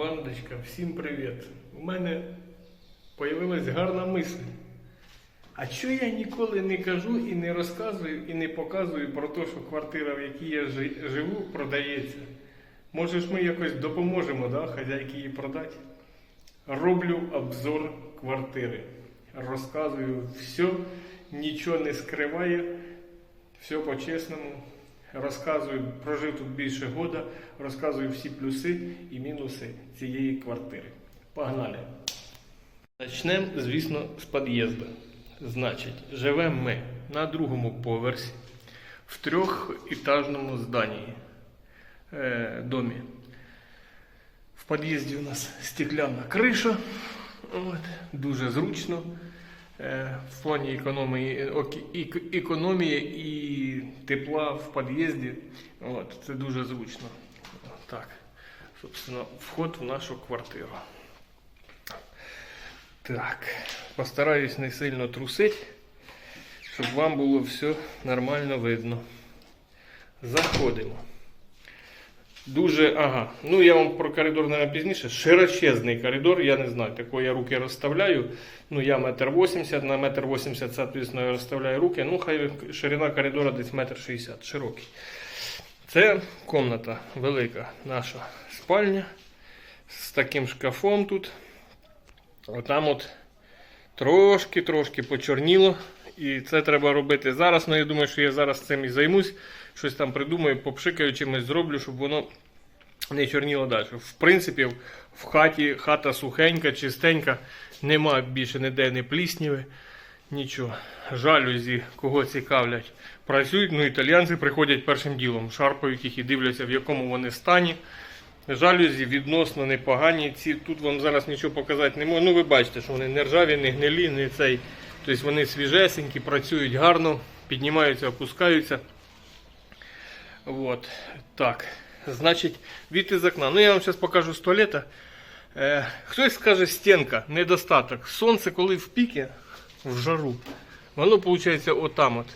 Бандочка, всім привіт. У мене появилась гарна мисль. А що я ніколи не кажу і не розказую, і не показую про те, що квартира, в якій я живу, продається. Може ж ми якось допоможемо, да, хазяйки її продати? Роблю обзор квартири. Розказую все, нічого не скриваю, все по-чесному. Розказую, прожив тут більше года, розказую всі плюси і мінуси цієї квартири. Погнали. Почнемо, звісно, з під'їзду. Значить, живемо ми на другому поверсі в трьохетажному зданні, е, домі. В під'їзді у нас стекляна криша. От, дуже зручно. Е, в плані економії, економії і тепла в під'їзді. Це дуже зручно. Так, собственно, вход в нашу квартиру. Так, постараюсь не сильно трусити, щоб вам було все нормально видно. Заходимо. Дуже, ага. Ну я вам про коридор, наверное, пізніше. Широчезний коридор, я не знаю, такой я руки розставляю. Ну, я метр вісімдесят, на метр вісімдесят, соответственно, я розставляю руки. Ну, хай ширина коридора десь метр шістдесят, широкий. Це комната велика, наша спальня з таким шкафом тут. Отам от трошки-трошки почорніло. І це треба робити зараз. Ну, я думаю, що я зараз цим і займусь. Щось там придумаю, попшикаю, чимось зроблю, щоб воно не чорніло далі. В принципі, в- хаті хата сухенька, чистенька, нема більше ніде не плісніви, нічого. Жалюзі, кого цікавлять, працюють. Ну, італіянці приходять першим ділом, шарпають їх і дивляться, в якому вони стані. Жалюзі відносно непогані. Ці тут вам зараз нічого показати не можу. Ну ви бачите, що вони не ржаві, не гнилі, не цей. Тобто вони свіжесенькі, працюють гарно, піднімаються, опускаються. Вот. Так. Значить, від із окна. Ну я вам зараз покажу з туалета. Е, хтось скаже стінка, недостаток. Сонце, коли в піки, в жару, воно виходить отам от.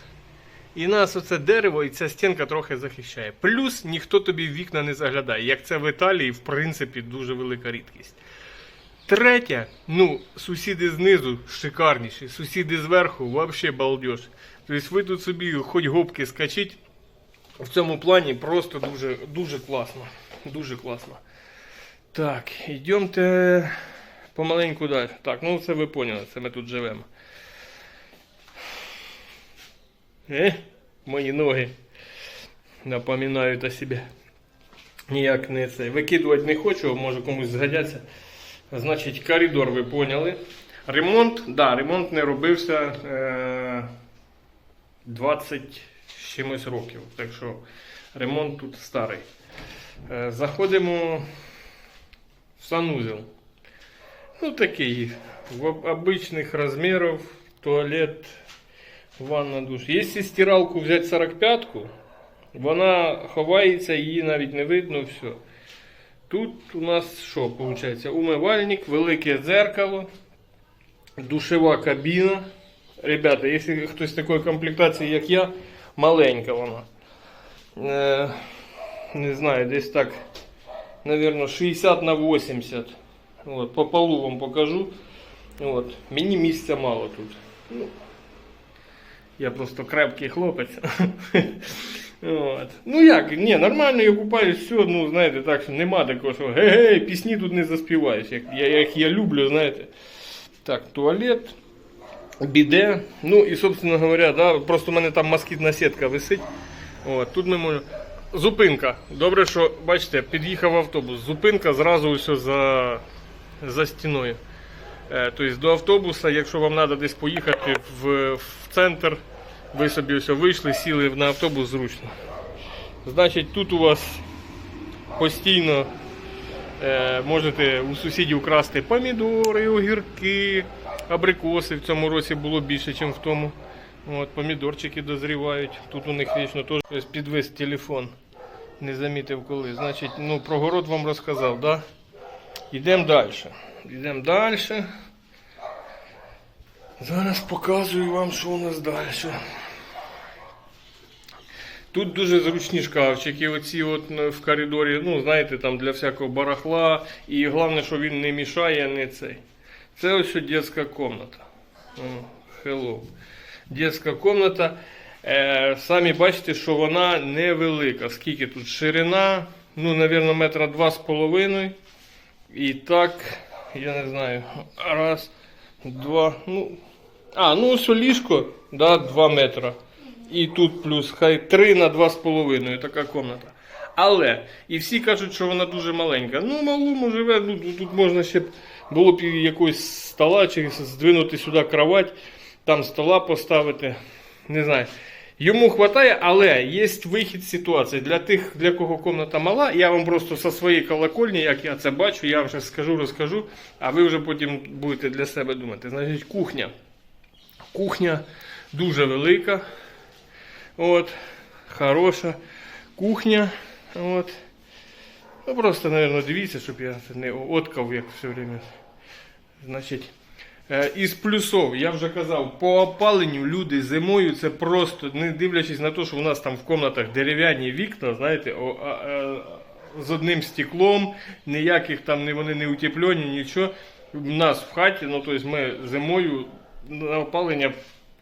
І нас оце дерево і ця стінка трохи захищає. Плюс ніхто тобі в вікна не заглядає. Як це в Італії, в принципі, дуже велика рідкість. Третє, ну, сусіди знизу шикарніші, сусіди зверху взагалі балдеж. Тобто ви тут собі хоч гопки скачіть. В цьому плані просто дуже, дуже класно. Дуже класно. Так, йдемте помаленьку далі. Так, ну це ви поняли, це ми тут живемо. Е, мої ноги напоминають о себе. Ніяк не це. Викидувати не хочу, може комусь згодяться. Значить, коридор ви поняли. Ремонт, да, ремонт не робився е, 20 чимось років. Так що ремонт тут старий. Е, заходимо в санузел. Ну, такий, в обичних розмірів, туалет, ванна душ. Якщо стиралку взяти 45-ку, вона ховається, її навіть не видно, все. Тут у нас що виходить? Умивальник, велике дзеркало, душева кабіна. Ребята, якщо хтось такої комплектації, як я, маленька вона. Е, не знаю, десь так, наверное, 60 на 80. От, по полу вам покажу. От, мені місця мало тут. Ну, я просто крепкий хлопець. От. Ну як, ні, нормально я купаюсь, все, ну знаєте, так що нема такого, що гей-гей, пісні тут не заспіваєш, як я, як я люблю, знаєте. Так, туалет, біде. Ну і, собственно говоря, да, просто в мене там москітна сітка висить. От, тут ми можемо. Зупинка. Добре, що бачите, під'їхав автобус. Зупинка зразу ось за, за стіною. Тобто до автобуса, якщо вам треба десь поїхати в, в центр, ви собі ось вийшли, сіли на автобус зручно. Значить, тут у вас постійно е, можете у сусідів красти помідори, огірки, абрикоси. В цьому році було більше, ніж в тому. От, помідорчики дозрівають. Тут у них вічно теж підвис телефон. Не замітив коли. Значить, ну, про город вам розказав, да? Йдемо далі. Йдемо далі. Зараз показую вам, що у нас далі. Тут дуже зручні шкафчики, оці от в коридорі, ну, знаєте, там для всякого барахла. І головне, що він не мішає, не цей. Це ось дитяча кімната. Hello. Дитяча кімната. Е, самі бачите, що вона невелика. Скільки тут ширина? Ну, напевно, метра два з половиною. І так, я не знаю, раз, два, ну. А, ну ось ліжко, да, 2 метра. І тут плюс хай 3 на 2,5 така комната. Але, і всі кажуть, що вона дуже маленька. Ну, малому живе, ну, тут- можна ще було б якогось стола чи здвинути сюди кровать, там стола поставити. Не знаю. Йому вистачає, але є вихід з ситуації. Для тих, для кого комната мала, я вам просто зі своєї колокольні, як я це бачу, я вам ще скажу, розкажу, а ви вже потім будете для себе думати. Значить, кухня. Кухня дуже велика. От, хороша кухня. От. Ну, просто, мабуть, дивіться, щоб я не откав, як все время. Значить, е, із плюсов, я вже казав, по опаленню люди зимою це просто, не дивлячись на те, що у нас там в кімнатах дерев'яні вікна, знаєте, о, а, а, з одним стеклом, ніяких там вони не утеплені, нічого. У нас в хаті, ну тобто ми зимою на опалення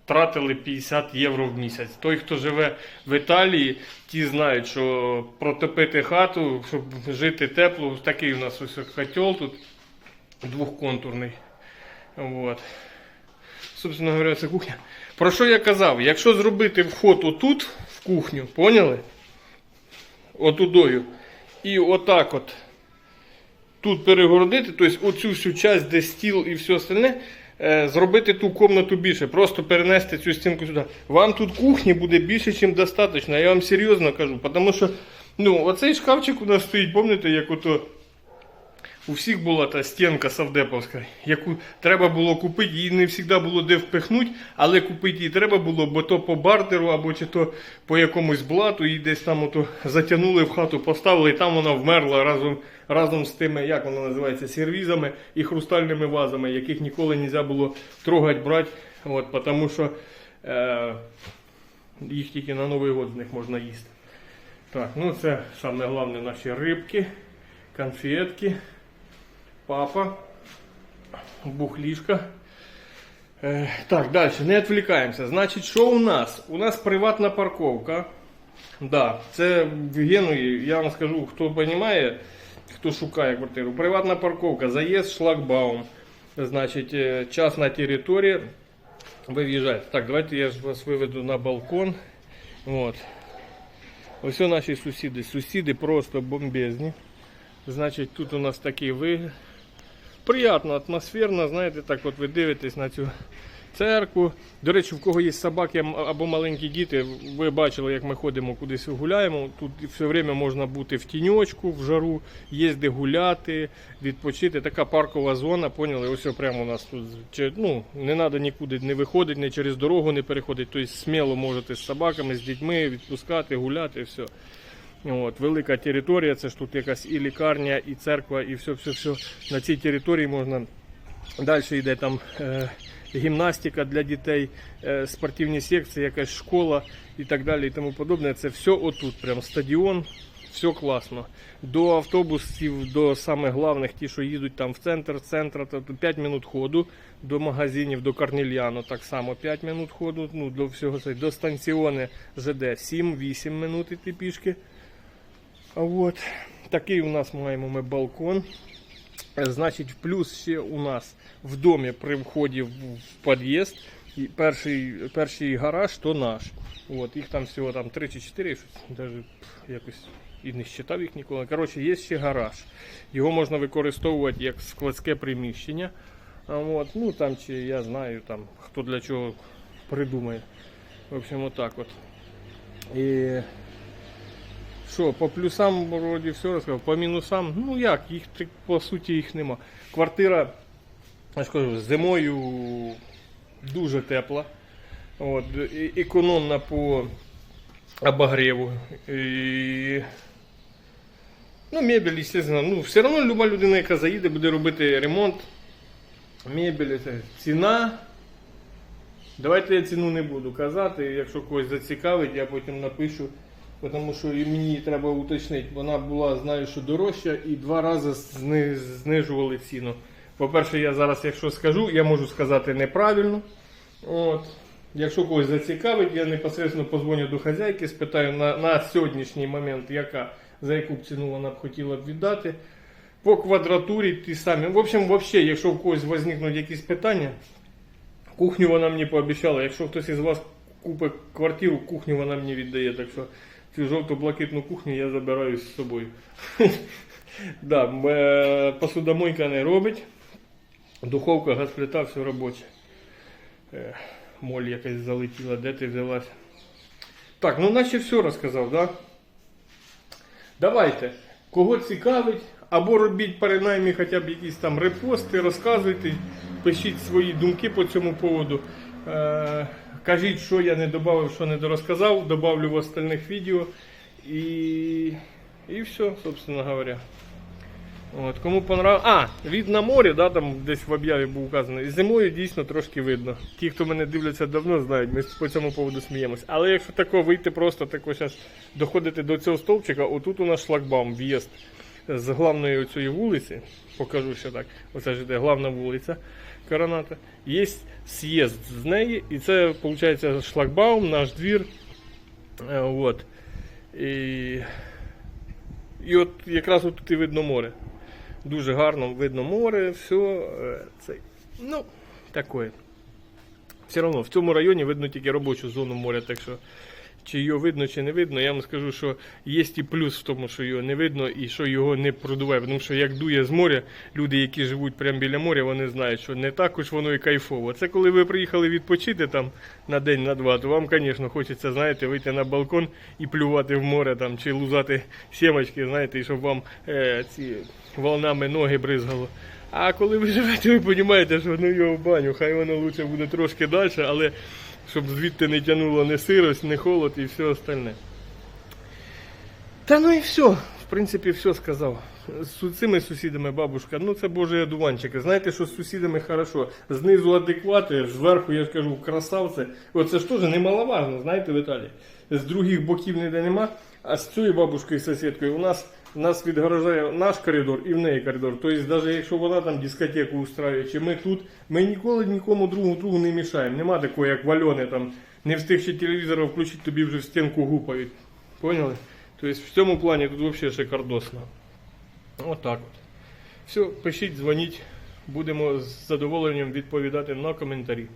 тратили 50 євро в місяць. Той, хто живе в Італії, ті знають, що протопити хату, щоб жити тепло, такий у нас ось котел тут двохконтурний. От. Собственно говоря, це кухня. Про що я казав? Якщо зробити вход отут, в кухню, поняли? Отудою. І отак от тут перегородити, тобто оцю всю часть, де стіл і все остальне, зробити ту комнату більше, просто перенести цю стінку сюди. Вам тут кухні буде більше, ніж достатньо. Я вам серйозно кажу, тому що ну, оцей шкафчик у нас стоїть, пам'ятаєте, як ото. У всіх була та стінка савдеповська, яку треба було купити, її не завжди було де впихнути, але купити її треба було, бо то по бартеру або чи то по якомусь блату, її десь там ото затягнули в хату, поставили, і там вона вмерла разом, разом з тими, як вона називається, сервізами і хрустальними вазами, яких ніколи не можна було трогати, брати, от, тому що е, їх тільки на Новий год з них можна їсти. Так, ну це саме головне наші рибки, конфетки папа, бухлішка. Е, так, далі, не відвлікаємося. Значить, що у нас? У нас приватна парковка. Да, це в Генуї, я вам скажу, хто розуміє, хто шукає квартиру. Приватна парковка, заїзд, шлагбаум. Значить, е, частна територія. Ви в'їжджаєте. Так, давайте я вас виведу на балкон. От. Ось о наші сусіди. Сусіди просто бомбезні. Значить, тут у нас такий вигляд. Приятно, атмосферно, знаєте, так от ви дивитесь на цю церкву. До речі, в кого є собаки або маленькі діти, ви бачили, як ми ходимо кудись гуляємо. Тут все время можна бути в тіньочку, в жару, де гуляти, відпочити. Така паркова зона, поняли? Ось прямо у нас тут. Ну, не треба нікуди не виходити, не через дорогу не переходити. Тобто сміло можете з собаками, з дітьми відпускати, гуляти, все. От, велика територія, це ж тут якась і лікарня, і церква, і все, все, все. На цій території можна далі йде там е, гімнастика для дітей, е, спортивні секції, якась школа і так далі, і тому подобне. Це все отут, прям стадіон, все класно. До автобусів, до самих главних, ті, що їдуть там в центр, центр, то 5 минут ходу, до магазинів, до Корнельяно так само 5 минут ходу, ну, до всього цього. До станціони ЖД 7-8 минут іти пішки. А От. Такий у нас маємо ми балкон. Значить, плюс ще у нас в домі при вході в під'їзд. Перший, перший гараж то наш. От, їх там всього там 3 чи 4, щось даже якось і не считав їх ніколи. Коротше, є ще гараж. Його можна використовувати як складське приміщення. От, ну там чи я знаю, там, хто для чого придумає. В общем, отак от. І що, по плюсам вроді все розказав, по мінусам, ну як, їх по суті їх нема. Квартира, я ж кажу, зимою дуже тепла. От, економна по обогреву. І... Ну, мебель, естественно, ну, все одно люба людина, яка заїде, буде робити ремонт. Мебель, це ціна. Давайте я ціну не буду казати. Якщо когось зацікавить, я потім напишу тому що мені треба уточнити. Вона була, знаю, що дорожча, і два рази зни- знижували ціну. По-перше, я зараз, якщо скажу, я можу сказати неправильно. От. Якщо когось зацікавить, я непосередньо позвоню до хазяйки, спитаю на, на сьогоднішній момент, яка, за яку б ціну вона б хотіла б віддати. По квадратурі ті самі. В общем, вообще, якщо в когось возникнуть якісь питання, кухню вона мені пообіцяла. Якщо хтось із вас купить квартиру, кухню вона мені віддає. Так що цю жовто-блакитну кухню я забираю з собою. Да, е, посудомойка не робить. Духовка, газплита, все робоче. Е, Моль якась залетіла, де ти взялась? Так, ну наче все розказав, да? Давайте, кого цікавить, або робіть принаймні хоча б якісь там репости, розказуйте, пишіть свої думки по цьому поводу. Е, кажіть, що я не додав, що не дорозказав, добавлю в остальних відео. І, і все, собственно говоря. От, кому понравилось. А, від на морі, да, там десь в об'яві був указано. Зимою дійсно трошки видно. Ті, хто мене дивляться давно, знають, ми по цьому поводу сміємось. Але якщо тако вийти просто тако зараз доходити до цього стовпчика, отут у нас шлагбаум, в'їзд з главної цієї вулиці. Покажу ще так. Оце ж іде главна вулиця Короната. Є з'їзд з неї, і це виходить шлагбаум, наш двір. Е, От. І, і от якраз тут і видно море. Дуже гарно видно море, все. Це, ну, таке. Все одно в цьому районі видно тільки робочу зону моря, так що чи його видно, чи не видно, я вам скажу, що є і плюс в тому, що його не видно і що його не продуває. Тому що як дує з моря, люди, які живуть прямо біля моря, вони знають, що не також воно і кайфово. Це коли ви приїхали відпочити там на день, на два, то вам, звісно, хочеться, знаєте, вийти на балкон і плювати в море там, чи лузати сімочки, знаєте, і щоб вам е, ці волнами ноги бризгало. А коли ви живете, ви розумієте, що ну його в баню, хай воно лучше буде трошки далі, але щоб звідти не тянуло не сирость, не холод і все остальне. Та ну і все. В принципі, все сказав. З цими сусідами бабушка, ну це божі одуванчики. Знаєте, що з сусідами хорошо. Знизу адеквати, зверху, я ж кажу, красавці. Оце ж теж немаловажно, знаєте, Віталій. З других боків ніде нема. А з цією бабушкою сусідкою у нас, нас відгорожає наш коридор і в неї коридор. Тобто, навіть якщо вона там дискотеку устраює, чи ми тут, ми ніколи нікому другу другу не мішаємо. Нема такого, як вальони там. Не встиг ще телевізора включити, тобі вже в стінку гупають. Поняли? Тобто в цьому плані тут взагалі шикардосно. Отак от. Все, пишіть, дзвоніть. Будемо з задоволенням відповідати на коментарі.